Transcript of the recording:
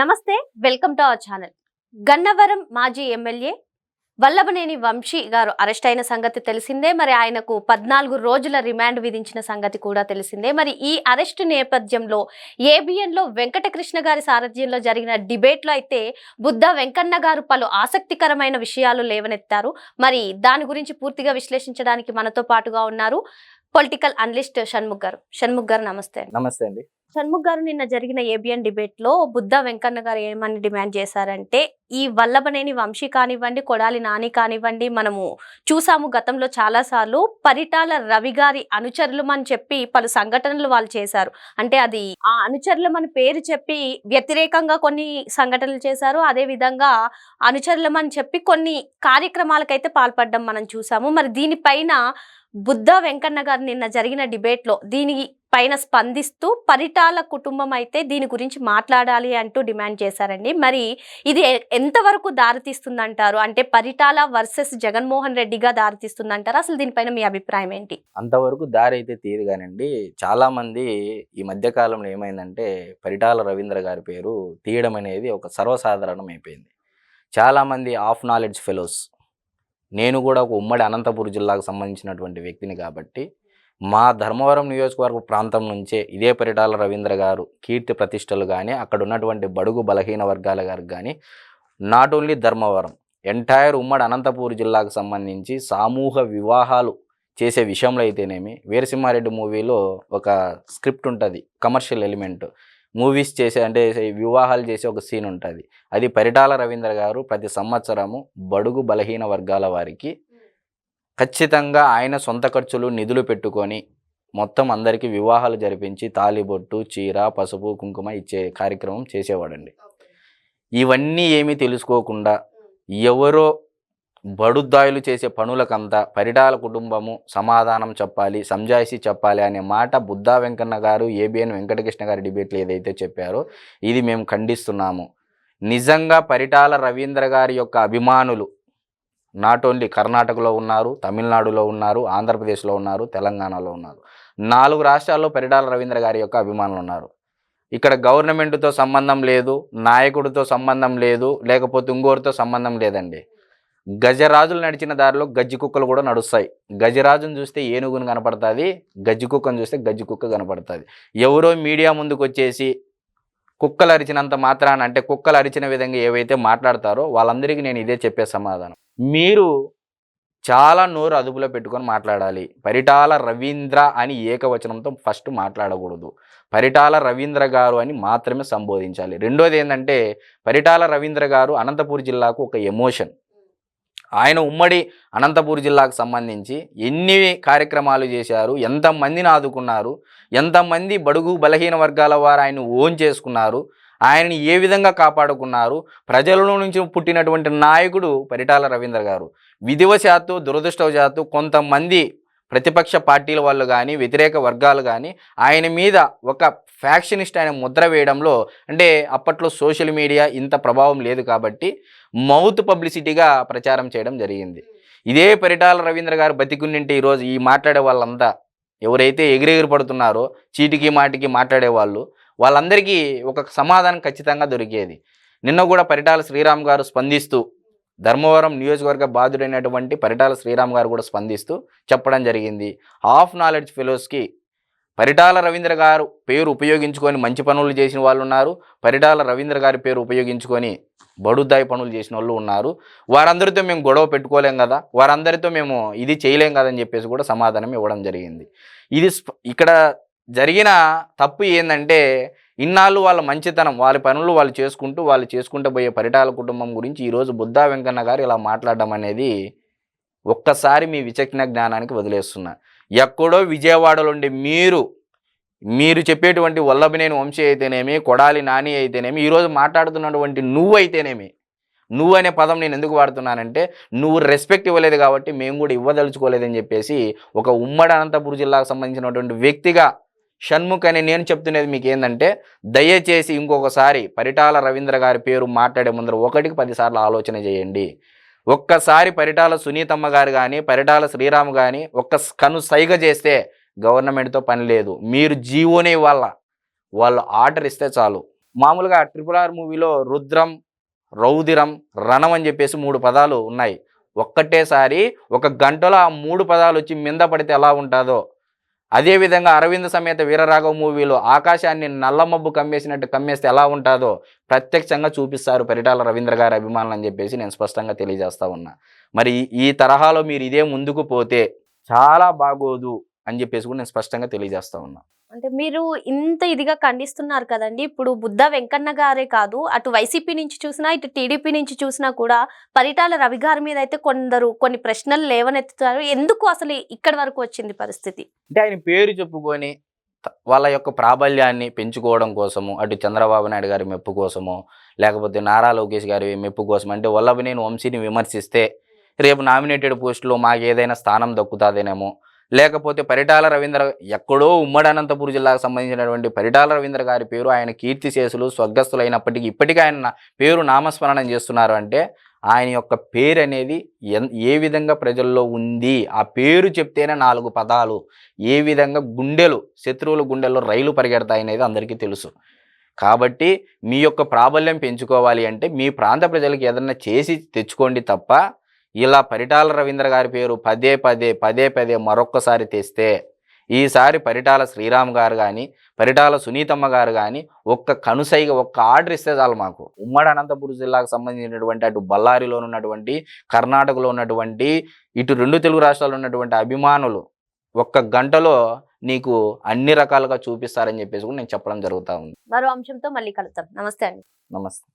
నమస్తే welcome to our channel. Gannavaram మాజీ MLA Vallabhaneni Vamsi గారు అరెస్ట్ అయిన సంగతి తెలిసిందే మరి ఆయనకు పద్నాలుగు రోజుల రిమాండ్ విధించిన సంగతి కూడా తెలిసిందే. మరి ఈ అరెస్టు నేపథ్యంలో ఏబిఎన్లో వెంకటకృష్ణ గారి సారథ్యంలో జరిగిన డిబేట్లో అయితే బుద్ధ వెంకన్న గారు పలు ఆసక్తికరమైన విషయాలు లేవనెత్తారు. మరి దాని గురించి పూర్తిగా విశ్లేషించడానికి మనతో పాటుగా ఉన్నారు పొలిటికల్ అనలిస్ట్ షణ్ముఖ్ గారు. షణ్ముఖ్ గారు నమస్తే నమస్తే అండి. షణ్ముఖ్ గారు నిన్న జరిగిన ఏబిఎన్ డిబేట్లో బుద్ధ వెంకన్న గారు ఏమని డిమాండ్ చేశారంటే ఈ వల్లభనేని వంశీ కానివ్వండి కొడాలి నాని కానివ్వండి మనము చూసాము గతంలో చాలా సార్లు పరిటాల రవి గారి అనుచరులమని చెప్పి పలు సంఘటనలు వాళ్ళు చేశారు. అంటే అది ఆ అనుచరులమని పేరు చెప్పి వ్యతిరేకంగా కొన్ని సంఘటనలు చేశారు. అదే విధంగా అనుచరులమని చెప్పి కొన్ని కార్యక్రమాలకైతే పాల్పడడం మనం చూసాము. మరి దీనిపైన బుద్ధ వెంకన్న గారు నిన్న జరిగిన డిబేట్లో దీని పైన స్పందిస్తూ పరిటాల కుటుంబం అయితే దీని గురించి మాట్లాడాలి అంటూ డిమాండ్ చేశారండి. మరి ఇది ఎంతవరకు దారితీస్తుందంటారు? అంటే పరిటాల వర్సెస్ జగన్మోహన్ రెడ్డిగా దారితీస్తుందంటారు? అసలు దీనిపైన మీ అభిప్రాయం ఏంటి? అంతవరకు దారి అయితే తీరుగానండి చాలా మంది ఈ మధ్య కాలంలో ఏమైందంటే పరిటాల రవీంద్ర గారి పేరు తీయడం అనేది ఒక సర్వసాధారణం అయిపోయింది. చాలా మంది ఆఫ్ నాలెడ్జ్ ఫెలోస్. నేను కూడా ఒక ఉమ్మడి అనంతపురం జిల్లాకు సంబంధించినటువంటి వ్యక్తిని కాబట్టి మా ధర్మవరం నియోజకవర్గ ప్రాంతం నుంచే ఇదే పరిటాల రవీంద్ర గారు కీర్తి ప్రతిష్టలు కానీ అక్కడ ఉన్నటువంటి బడుగు బలహీన వర్గాల గారికి కానీ నాట్ ఓన్లీ ధర్మవరం ఎంటైర్ ఉమ్మడి అనంతపూర్ జిల్లాకు సంబంధించి సామూహ వివాహాలు చేసే విషయంలో అయితేనేమి వీరసింహారెడ్డి మూవీలో ఒక స్క్రిప్ట్ ఉంటుంది కమర్షియల్ ఎలిమెంట్. మూవీస్ చేసే అంటే వివాహాలు చేసే ఒక సీన్ ఉంటుంది. అది పరిటాల రవీంద్ర గారు ప్రతి సంవత్సరము బడుగు బలహీన వర్గాల వారికి ఖచ్చితంగా ఆయన సొంత ఖర్చులు నిధులు పెట్టుకొని మొత్తం అందరికీ వివాహాలు జరిపించి తాలిబొట్టు చీర పసుపు కుంకుమ ఇచ్చే కార్యక్రమం చేసేవాడండి. ఇవన్నీ ఏమీ తెలుసుకోకుండా ఎవరో బడుద్దాయులు చేసే పనులకంతా పరిటాల కుటుంబము సమాధానం చెప్పాలి సంజాయిషి చెప్పాలి అనే మాట బుద్ధా వెంకన్న గారు ఏబిఎన్ వెంకటకృష్ణ గారి డిబేట్లో ఏదైతే చెప్పారో ఇది మేము ఖండిస్తున్నాము. నిజంగా పరిటాల రవీంద్ర గారి యొక్క అభిమానులు నాట్ ఓన్లీ కర్ణాటకలో ఉన్నారు తమిళనాడులో ఉన్నారు ఆంధ్రప్రదేశ్లో ఉన్నారు తెలంగాణలో ఉన్నారు. నాలుగు రాష్ట్రాల్లో పెరిడాల రవీంద్ర గారి యొక్క అభిమానులు ఉన్నారు. ఇక్కడ గవర్నమెంట్తో సంబంధం లేదు నాయకుడితో సంబంధం లేదు లేకపోతే ఇంకోరితో సంబంధం లేదండి. గజరాజులు నడిచిన దారిలో గజ్జి కుక్కలు కూడా నడుస్తాయి. గజరాజును చూస్తే ఏనుగును కనపడుతుంది గజ్జి కుక్కను చూస్తే గజ్జి కుక్క కనపడుతుంది. ఎవరో మీడియా ముందుకు వచ్చేసి కుక్కలు అరిచినంత మాత్రాన అంటే కుక్కలు అరిచిన విధంగా ఏవైతే మాట్లాడతారో వాళ్ళందరికీ నేను ఇదే చెప్పే సమాధానం. మీరు చాలా నోరు అదుపులో పెట్టుకొని మాట్లాడాలి. పరిటాల రవీంద్ర అని ఏకవచనంతో ఫస్ట్ మాట్లాడకూడదు. పరిటాల రవీంద్ర గారు అని మాత్రమే సంబోధించాలి. రెండోది ఏంటంటే పరిటాల రవీంద్ర గారు అనంతపూర్ జిల్లాకు ఒక ఎమోషన్. ఆయన ఉమ్మడి అనంతపూర్ జిల్లాకు సంబంధించి ఎన్ని కార్యక్రమాలు చేశారు ఎంతమందిని ఆదుకున్నారు ఎంతమంది బడుగు బలహీన వర్గాల వారు ఆయన ఓన్ చేసుకున్నారు ఆయనని ఏ విధంగా కాపాడుకున్నారు ప్రజల నుంచి పుట్టినటువంటి నాయకుడు పరిటాల రవీంద్ర గారు. విధివశాత్తు దురదృష్టవశాత్తు కొంతమంది ప్రతిపక్ష పార్టీల వాళ్ళు కానీ వ్యతిరేక వర్గాలు కానీ ఆయన మీద ఒక ఫ్యాక్షనిస్ట్ ఆయన ముద్ర వేయడంలో అంటే అప్పట్లో సోషల్ మీడియా ఇంత ప్రభావం లేదు కాబట్టి మౌత్ పబ్లిసిటీగా ప్రచారం చేయడం జరిగింది. ఇదే పరిటాల రవీంద్ర గారు బతికుండింటే ఈరోజు ఈ మాట్లాడే వాళ్ళంతా ఎవరైతే ఎగిరెగిరి పడుతున్నారో చీటికి మాటికి మాట్లాడే వాళ్ళు వాళ్ళందరికీ ఒక సమాధానం ఖచ్చితంగా దొరికేది. నిన్న కూడా పరిటాల శ్రీరామ్ గారు స్పందిస్తూ ధర్మవరం నియోజకవర్గ బాధ్యుడైనటువంటి పరిటాల శ్రీరామ్ గారు కూడా స్పందిస్తూ చెప్పడం జరిగింది. హాఫ్ నాలెడ్జ్ ఫెలోస్కి పరిటాల రవీంద్ర గారు పేరు ఉపయోగించుకొని మంచి పనులు చేసిన వాళ్ళు ఉన్నారు. పరిటాల రవీంద్ర గారి పేరు ఉపయోగించుకొని బడుద్దాయి పనులు చేసిన వాళ్ళు ఉన్నారు. వారందరితో మేము గొడవ పెట్టుకోలేం కదా. వారందరితో మేము ఇది చేయలేం కదని చెప్పేసి కూడా సమాధానం ఇవ్వడం జరిగింది. ఇది ఇక్కడ జరిగిన తప్పు ఏంటంటే ఇన్నాళ్ళు వాళ్ళ మంచితనం వాళ్ళ పనులు వాళ్ళు చేసుకుంటూ వాళ్ళు చేసుకుంటూ పోయే పరిటాల కుటుంబం గురించి ఈరోజు బుద్ధా వెంకన్న గారు ఇలా మాట్లాడడం అనేది ఒక్కసారి మీ విచక్షణ జ్ఞానానికి వదిలేస్తున్నా. ఎక్కడో విజయవాడలో ఉండి మీరు మీరు చెప్పేటువంటి వల్లభనేని వంశీ అయితేనేమి కొడాలి నాని అయితేనేమి ఈరోజు మాట్లాడుతున్నటువంటి నువ్వు అయితేనేమి నువ్వు అనే పదం నేను ఎందుకు వాడుతున్నానంటే నువ్వు రెస్పెక్ట్ ఇవ్వలేదు కాబట్టి మేము కూడా ఇవ్వదలుచుకోలేదని చెప్పేసి ఒక ఉమ్మడి అనంతపురం జిల్లాకు సంబంధించినటువంటి వ్యక్తిగా షణ్ముఖ్ అని నేను చెప్తున్నది మీకు ఏంటంటే దయచేసి ఇంకొకసారి పరిటాల రవీంద్ర గారి పేరు మాట్లాడే ముందర ఒకటికి పదిసార్లు ఆలోచన చేయండి. ఒక్కసారి పరిటాల సునీతమ్మ గారు కానీ పరిటాల శ్రీరామ్ కానీ ఒక్క కను సైగ చేస్తే గవర్నమెంట్తో పని లేదు. మీరు జీవోనే ఇవ్వాల. వాళ్ళు ఆర్డర్ ఇస్తే చాలు. మామూలుగా ట్రిపుల్ ఆర్ మూవీలో రుద్రం రౌదిరం రణం అని చెప్పేసి మూడు పదాలు ఉన్నాయి. ఒక్కటేసారి ఒక గంటలో ఆ మూడు పదాలు వచ్చి మింద పడితే ఎలా ఉంటుందో అదేవిధంగా అరవింద్ సమేత వీరరాఘవ మూవీలో ఆకాశాన్ని నల్లమబ్బు కమ్మేసినట్టు కమ్మేస్తే ఎలా ఉంటుందో ప్రత్యక్షంగా చూపిస్తారు పరిటాల రవీంద్ర గారి అభిమానులు అని చెప్పేసి నేను స్పష్టంగా తెలియజేస్తా ఉన్నా. మరి ఈ తరహాలో మీరు ఇదే ముందుకు పోతే చాలా బాగోదు. అని చెప్పేసి కూడా నేను స్పష్టంగా తెలియజేస్తా ఉన్నా. అంటే మీరు ఇంత ఇదిగా ఖండిస్తున్నారు కదండి. ఇప్పుడు బుద్ధ వెంకన్న గారే కాదు అటు వైసీపీ నుంచి చూసినా ఇటు టీడీపీ నుంచి చూసినా కూడా పరిటాల రవి గారి మీద అయితే కొందరు కొన్ని ప్రశ్నలు లేవనెత్తుతారు. ఎందుకు అసలు ఇక్కడి వరకు వచ్చింది పరిస్థితి? అంటే ఆయన పేరు చెప్పుకొని వాళ్ళ యొక్క ప్రాబల్యాన్ని పెంచుకోవడం కోసము అటు చంద్రబాబు నాయుడు గారి మెప్పు కోసము లేకపోతే నారా లోకేష్ గారి మెప్పు కోసం అంటే వల్లభనేని వంశీని విమర్శిస్తే రేపు నామినేటెడ్ పోస్టులో మాకు ఏదైనా స్థానం దక్కుతాదేనేమో లేకపోతే పరిటాల రవీంద్ర ఎక్కడో ఉమ్మడి అనంతపురం జిల్లాకు సంబంధించినటువంటి పరిటాల రవీంద్ర గారి పేరు ఆయన కీర్తిశేషులు స్వర్గస్థులు అయినప్పటికీ ఇప్పటికీ ఆయన పేరు నామస్మరణం చేస్తున్నారు అంటే ఆయన యొక్క పేరు అనేది ఎన్- ఏ విధంగా ప్రజల్లో ఉంది? ఆ పేరు చెప్తేనే నాలుగు పదాలు. ఏ విధంగా గుండెలు శత్రువుల గుండెల్లో రైలు పరిగెడతాయి అనేది అందరికీ తెలుసు. కాబట్టి మీ యొక్క ప్రాబల్యం పెంచుకోవాలి అంటే మీ ప్రాంత ప్రజలకు ఏదన్నా చేసి తెచ్చుకోండి తప్ప ఇలా పరిటాల రవీంద్ర గారి పేరు పదే పదే పదే పదే మరొక్కసారి తెస్తే ఈసారి పరిటాల శ్రీరామ్ గారు కానీ పరిటాల సునీతమ్మ గారు కానీ ఒక్క కనుసైగా ఒక్క ఆర్డర్ ఇస్తే చాలు మాకు. ఉమ్మడి అనంతపురం జిల్లాకు సంబంధించినటువంటి అటు బళ్ళారిలో ఉన్నటువంటి కర్ణాటకలో ఉన్నటువంటి ఇటు రెండు తెలుగు రాష్ట్రాల్లో ఉన్నటువంటి అభిమానులు ఒక్క గంటలో నీకు అన్ని రకాలుగా చూపిస్తారని చెప్పేసి కూడా నేను చెప్పడం జరుగుతూ ఉంది. మరో అంశంతో మళ్ళీ కలుద్దాం. నమస్తే అండి. నమస్తే.